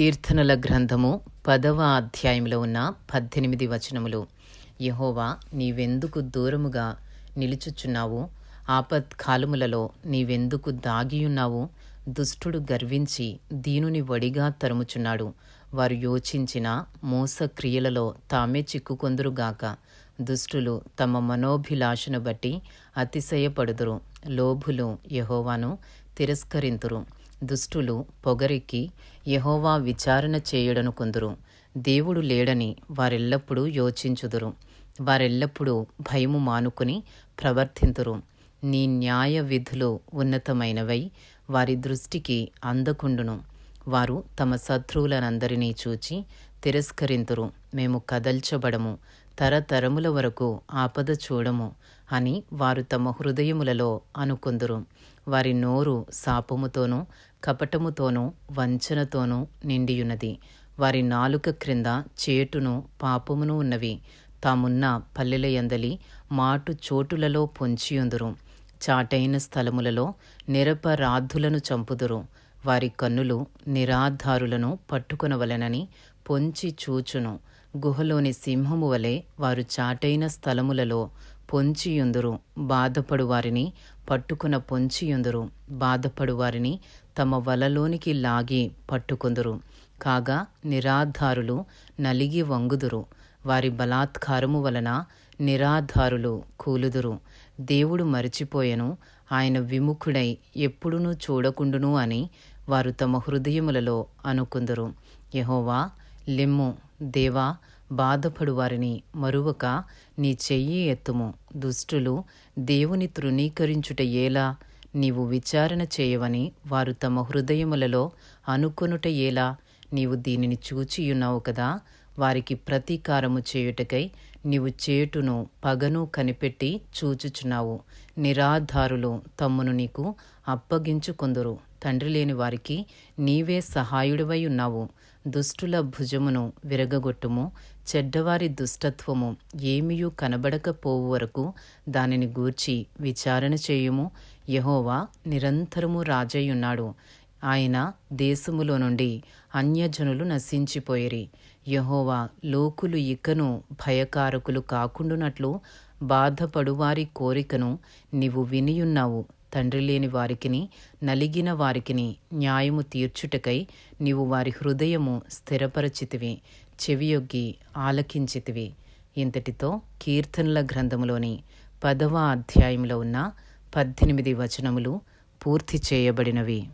కీర్తనల గ్రంథము పదవ అధ్యాయంలో ఉన్న పద్దెనిమిది వచనములు. యహోవా నీవెందుకు దూరముగా నిలుచుచున్నావు? ఆపత్కాలములలో నీవెందుకు దాగియున్నావు? దుష్టుడు గర్వించి దీనుని వడిగా తరుముచున్నాడు. వారు యోచించిన మోసక్రియలలో తామే చిక్కుకొందురుగాక దుష్టులు తమ మనోభిలాషను బట్టి అతిశయపడుదురు. లోభులు యహోవాను తిరస్కరింతురు. దుష్టులు పొగరెక్కి యహోవా విచారణ చేయడనుకుందురు దేవుడు లేడని వారెల్లప్పుడూ యోచించుదురు. వారెల్లప్పుడూ భయము మానుకుని ప్రవర్తింతురు. నీ న్యాయ విధులు ఉన్నతమైనవై వారి దృష్టికి అందకుండును. వారు తమ శత్రువులనందరినీ చూచి తిరస్కరింతురు. మేము కదల్చబడము. తరతరముల వరకు ఆపద చూడము అని వారు తమ హృదయములలో అనుకుందురు. వారి నోరు శాపముతోనూ కపటముతోనూ వంచనతోనూ నిండియున్నది. వారి నాలుక క్రింద చేటును పాపమును ఉన్నవి. తామున్న పల్లెలయందలి మాటు చోటులలో పొంచియుందురు. చాటైన స్థలములలో నిరపరాధులను చంపుదురు. వారి కన్నులు నిరాధారులను పట్టుకొనవలెనని పొంచి చూచును. గుహలోని సింహము వలె వారు చాటైన స్థలములలో పొంచియుందురు. బాధపడు వారిని పట్టుకున పొంచియుందురు. బాధపడు వారిని తమ వలలోనికి లాగి పట్టుకుందురు. కాగా నిరాధారులు నలిగి వంగుదురు. వారి బలాత్కారము వలన నిరాధారులు కూలుదురు. దేవుడు మరిచిపోయెను. ఆయన విముఖుడై ఎప్పుడునూ చూడకుండును అని వారు తమ హృదయములలో అనుకుందురు. యహోవా లెమ్ము. దేవా బాధపడు వారిని మరువక నీ చెయ్యి ఎత్తుము. దుష్టులు దేవుని తృణీకరించుట ఏలా నీవు విచారణ చేయవని వారు తమ హృదయములలో అనుకొనుట ఏలా నీవు దీనిని చూచియున్నావు కదా? వారికి ప్రతీకారము చేయుటకై నీవు చేటును పగను కనిపెట్టి చూచుచున్నావు. నిరాధారులు తమ్మును నీకు అప్పగించుకొందురు. తండ్రి లేని వారికి నీవే సహాయుడివై ఉన్నావు. దుష్టుల భుజమును విరగగొట్టుము చెడ్డవారి దుష్టత్వము ఏమియూ కనబడకపోవు వరకు దానిని గూర్చి విచారణ చేయుము. యహోవా నిరంతరము రాజయ్యున్నాడు. ఆయన దేశములో నుండి అన్యజనులు నశించిపోయిరి. యహోవా లోకులు ఇకను భయకారకులు కాకుండునట్లు బాధపడువారి కోరికను నీవు వినియున్నావు. తండ్రి లేని వారికిని నలిగిన వారికిని న్యాయము తీర్చుటకై నీవు వారి హృదయము స్థిరపరచితివి చెవియొగ్గి ఆలకించితివి. ఇంతటితో కీర్తనల గ్రంథములోని పదవ అధ్యాయంలో ఉన్న పద్దెనిమిది వచనములు పూర్తి చేయబడినవి.